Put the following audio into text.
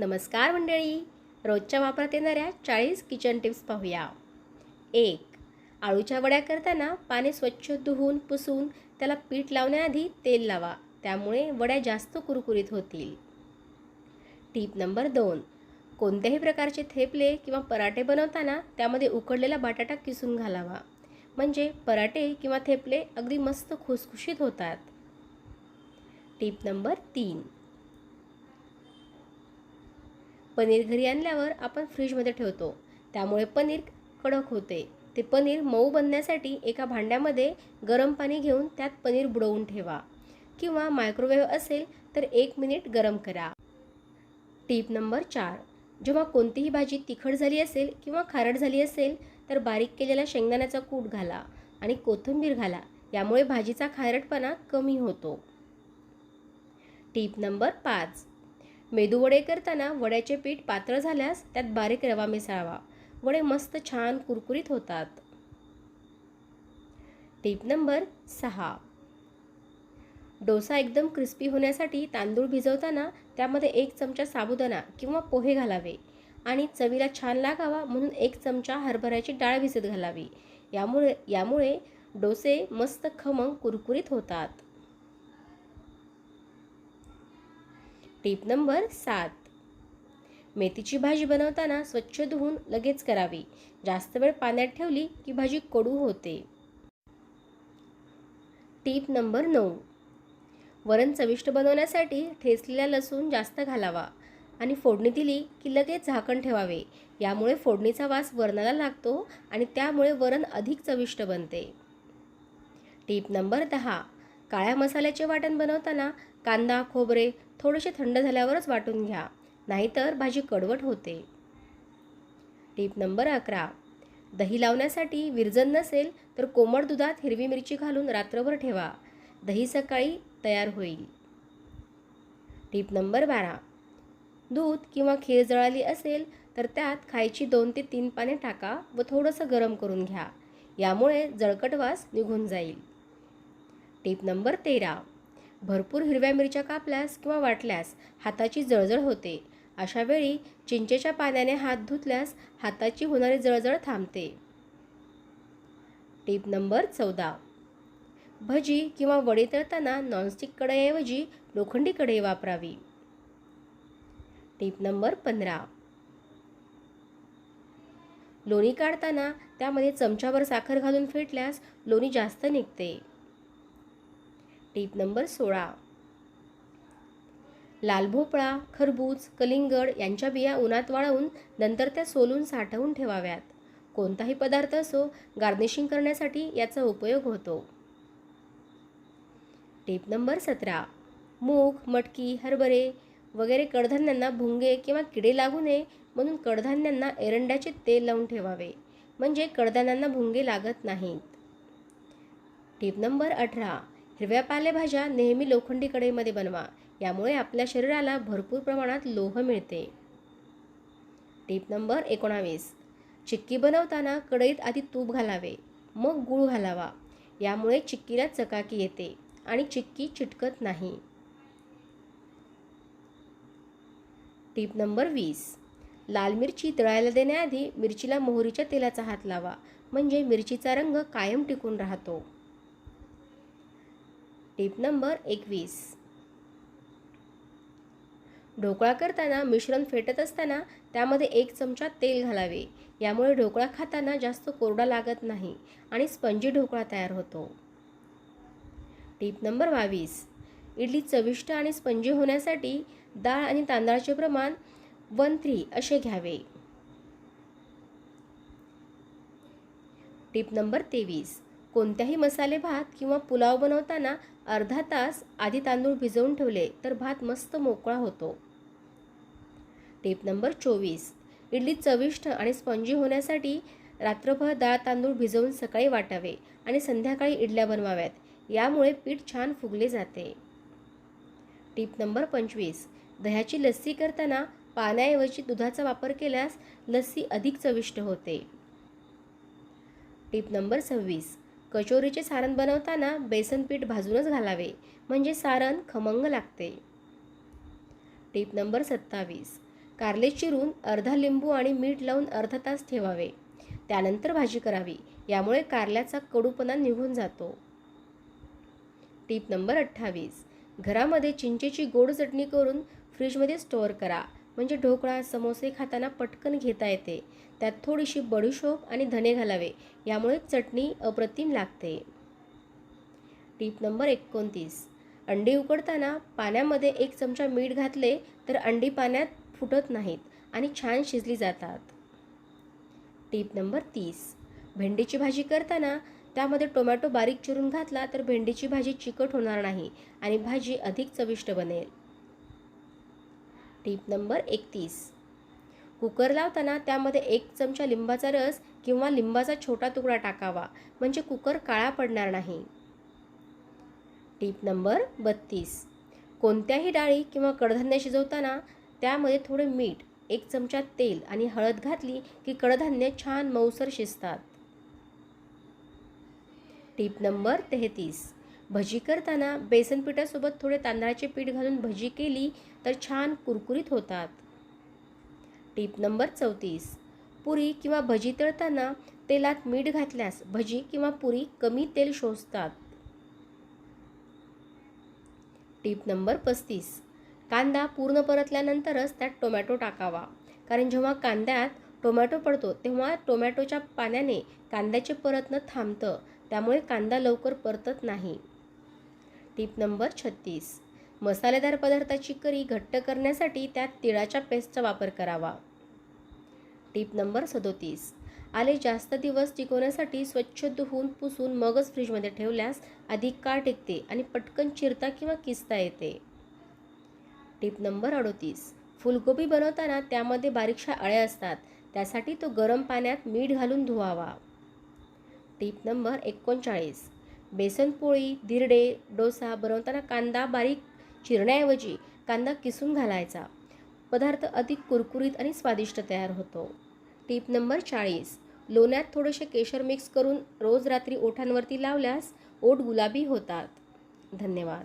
नमस्कार मंडळी. रोजच्या वापरात येणाऱ्या चाळीस किचन टिप्स पाहूया. एक आळूच्या वड्या करताना पाने स्वच्छ धुवून पुसून त्याला पीठ लावण्याआधी तेल लावा. त्यामुळे वड्या जास्त कुरकुरीत होतील. टीप नंबर दोन कोणत्याही प्रकारचे थेपले किंवा पराठे बनवताना त्यामध्ये उकडलेला बटाटा किसून घालावा. म्हणजे पराठे किंवा थेपले अगदी मस्त खुसखुशीत होतात. टीप नंबर तीन पनीर घरी आणल्यावर आपण फ्रीजमध्ये ठेवतो. त्यामुळे पनीर कडक होते. ते पनीर मऊ बनण्यासाठी एका भांड्यामध्ये गरम पाणी घेऊन त्यात पनीर बुडवून ठेवा. किंवा मायक्रोवेव्ह असेल तर एक मिनिट गरम करा. टीप नंबर चार. जेव्हा कोणतीही भाजी तिखट झाली असेल किंवा खारट झाली असेल तर बारीक केलेला शेंगदाण्याचा कूट घाला आणि कोथिंबीर घाला. यामुळे भाजीचा खारटपणा कमी होतो. टीप नंबर पाच. मेदूवडे करताना वड्याचे पीठ पातळ झाल्यास त्यात बारीक रवा मिसळावा. वडे मस्त छान कुरकुरीत होतात. टीप नंबर सहा. डोसा एकदम क्रिस्पी होण्यासाठी तांदूळ भिजवताना त्यामध्ये एक चमचा साबुदाणा किंवा पोहे घालावे आणि चवीला छान लागावा म्हणून एक चमचा हरभऱ्याची डाळ भिजत घालावी. यामुळे यामुळे डोसे मस्त खमंग कुरकुरीत होतात. टीप नंबर सात. मेथीची भाजी बनवताना स्वच्छ धुवून लगेच करावी. जास्त वेळ पाण्यात ठेवली की भाजी कडू होते. टीप नंबर नऊ. वरण चविष्ट बनवण्यासाठी ठेचलेला लसूण जास्त घालावा आणि फोडणी दिली की लगेच झाकण ठेवावे. यामुळे फोडणीचा वास वरणाला लागतो आणि त्यामुळे वरण अधिक चविष्ट बनते. टीप नंबर दहा. काळ्या मसाल्याचे वाटण बनवताना कांदा खोबरे थोडेसे थंड झाल्यावरच वाटून घ्या. नाहीतर भाजी कडवट होते. टीप नंबर अकरा. दही लावण्यासाठी विरजन नसेल तर कोमट दुधात हिरवी मिरची घालून रात्रभर ठेवा. दही सकाळी तयार होईल. टीप नंबर बारा. दूध किंवा खीर जळाली असेल तर त्यात खायची दोन ते तीन पाने टाका व थोडंसं गरम करून घ्या. यामुळे जळकट वास निघून जाईल. टिप नंबर तेरा. भरपूर हिरव्या मिरच्या कापल्यास किंवा वाटल्यास हाताची जळजळ होते. अशा वेळी चिंचेच्या पाण्याने हात धुतल्यास हाताची होणारी जळजळ थांबते. टिप नंबर चौदा. भजी किंवा वडी तळताना नॉनस्टिक कढईऐवजी लोखंडी कढई वापरावी. टिप नंबर पंधरा. लोणी काढताना त्यामध्ये चमच्यावर साखर घालून फेटल्यास लोणी जास्त निघते. टीप नंबर सोळा. लाल भोपळा खरबूज कलिंगड यांच्या बिया उन्हात वाळवून नंतर त्या सोलून साठवून ठेवाव्यात. कोणताही पदार्थ असो गार्निशिंग करण्यासाठी याचा उपयोग होतो. टीप नंबर सतरा. मूग मटकी हरभरे वगैरे कडधान्यांना भुंगे किंवा किडे लागू नये म्हणून कडधान्यांना एरंड्याचे तेल लावून ठेवावे म्हणजे कडधान्यांना भुंगे लागत नाहीत. टीप नंबर अठरा. हिरव्या पालेभाज्या नेहमी लोखंडी कढईमध्ये बनवा. यामुळे आपल्या शरीराला भरपूर प्रमाणात लोह मिळते. टीप नंबर एकोणावीस. चिक्की बनवताना कढईत आधी तूप घालावे मग गूळ घालावा. यामुळे चिक्कीला चकाकी येते आणि चिक्की चिटकत नाही. टीप नंबर वीस. लाल मिरची तळायला देण्याआधी मिरचीला मोहरीच्या तेलाचा हात लावा. म्हणजे मिरचीचा रंग कायम टिकून राहतो. टीप नंबर एकवीस. ढोकळा करताना मिश्रण फेटत असताना त्यामध्ये एक चमचा तेल घालावे. यामुळे ढोकळा खाताना जास्त कोरडा लागत नाही आणि स्पंजी ढोकळा तयार होतो. टिप नंबर बावीस. इडली चविष्ट आणि स्पंजी होण्यासाठी डाळ आणि तांदळाचे प्रमाण वन थ्री असे घ्यावे. टीप नंबर तेवीस. कोणत्याही मसाले भात किंवा पुलाव बनवताना अर्धा तास आधी तांदूळ भिजवून ठेवले तर भात मस्त मोकळा होतो. टिप नंबर चोवीस. इडली चविष्ट आणि स्पंजी होण्यासाठी रात्रभर डाळ तांदूळ भिजवून सकाळी वाटावे आणि संध्याकाळी इडल्या बनवाव्यात. यामुळे पीठ छान फुगले जाते. टीप नंबर पंचवीस. दह्याची लस्सी करताना पाण्याऐवजी दुधाचा वापर केल्यास लस्सी अधिक चविष्ट होते. टीप नंबर सव्वीस. कचोरीचे सारण बनवताना बेसन पीठ भाजूनच घालावे म्हणजे सारण खमंग लागते. टीप नंबर सत्तावीस. कारले चिरून अर्धा लिंबू आणि मीठ लावून अर्धा तास ठेवावे. त्यानंतर भाजी करावी यामुळे कारल्याचा कडूपणा निघून जातो. टीप नंबर अठ्ठावीस. घरामध्ये चिंचेची गोड चटणी करून फ्रीजमध्ये स्टोअर करा म्हणजे ढोकळा समोसे खाताना पटकन घेता येते. त्यात थोडीशी बडीशोप आणि धने घालावे. यामुळे चटणी अप्रतिम लागते. टीप नंबर एकोणतीस. अंडी उकडताना पाण्यामध्ये एक चमचा मीठ घातले तर अंडी पाण्यात फुटत नाहीत आणि छान शिजली जातात. टीप नंबर तीस. भेंडीची भाजी करताना त्यामध्ये टोमॅटो बारीक चिरून घातला तर भेंडीची भाजी चिकट होणार नाही आणि भाजी अधिक चविष्ट बनेल. टीप नंबर एकतीस. कुकर लावताना त्यामध्ये एक चमचा लिंबाचा रस किंवा लिंबाचा छोटा तुकडा टाकावा म्हणजे कुकर काळा पडणार नाही. टीप नंबर बत्तीस. कोणत्याही डाळी किंवा कडधान्य शिजवताना त्यामध्ये थोडे मीठ एक चमचा तेल आणि हळद घातली की कडधान्य छान मऊसर शिजतात. टीप नंबर तेहतीस. भजी करताना बेसन पिठासोबत थोडे तांदळाचे पीठ घालून भजी केली तर छान कुरकुरीत होतात. टीप नंबर चौतीस. पुरी किंवा भजी तळताना तेलात मीठ घातल्यास भजी किंवा पुरी कमी तेल शोषतात. टीप नंबर पस्तीस. कांदा पूर्ण परतल्यानंतरच त्यात टोमॅटो टाकावा. कारण जेव्हा कांद्यात टोमॅटो पडतो तेव्हा टोमॅटोच्या पाण्याने कांद्याचे परतणं थांबतं. त्यामुळे कांदा लवकर परतत नाही. टीप नंबर छत्तीस. मसालेदार पदार्थाची करी घट्ट करण्यासाठी त्यात तिळाच्या पेस्टचा वापर करावा. टीप नंबर सदोतीस. आले जास्त दिवस टिकवण्यासाठी स्वच्छ धुवून पुसून मगच फ्रीजमध्ये ठेवल्यास अधिक काळ टिकते आणि पटकन चिरता किंवा किसता येते. टीप नंबर अडोतीस. फुलगोबी बनवताना त्यामध्ये बारीकशा अळ्या असतात. त्यासाठी तो गरम पाण्यात मीठ घालून धुवावा. टीप नंबर एकोणचाळीस. बेसनपोळी धिरडे डोसा बनवताना कांदा बारीक चिरण्याऐवजी कांदा किसून घालायचा. पदार्थ अधिक कुरकुरीत आणि स्वादिष्ट तयार होतो. टीप नंबर चाळीस. लोण्यात थोडेसे केशर मिक्स करून रोज रात्री ओठांवरती लावल्यास ओठ गुलाबी होतात. धन्यवाद.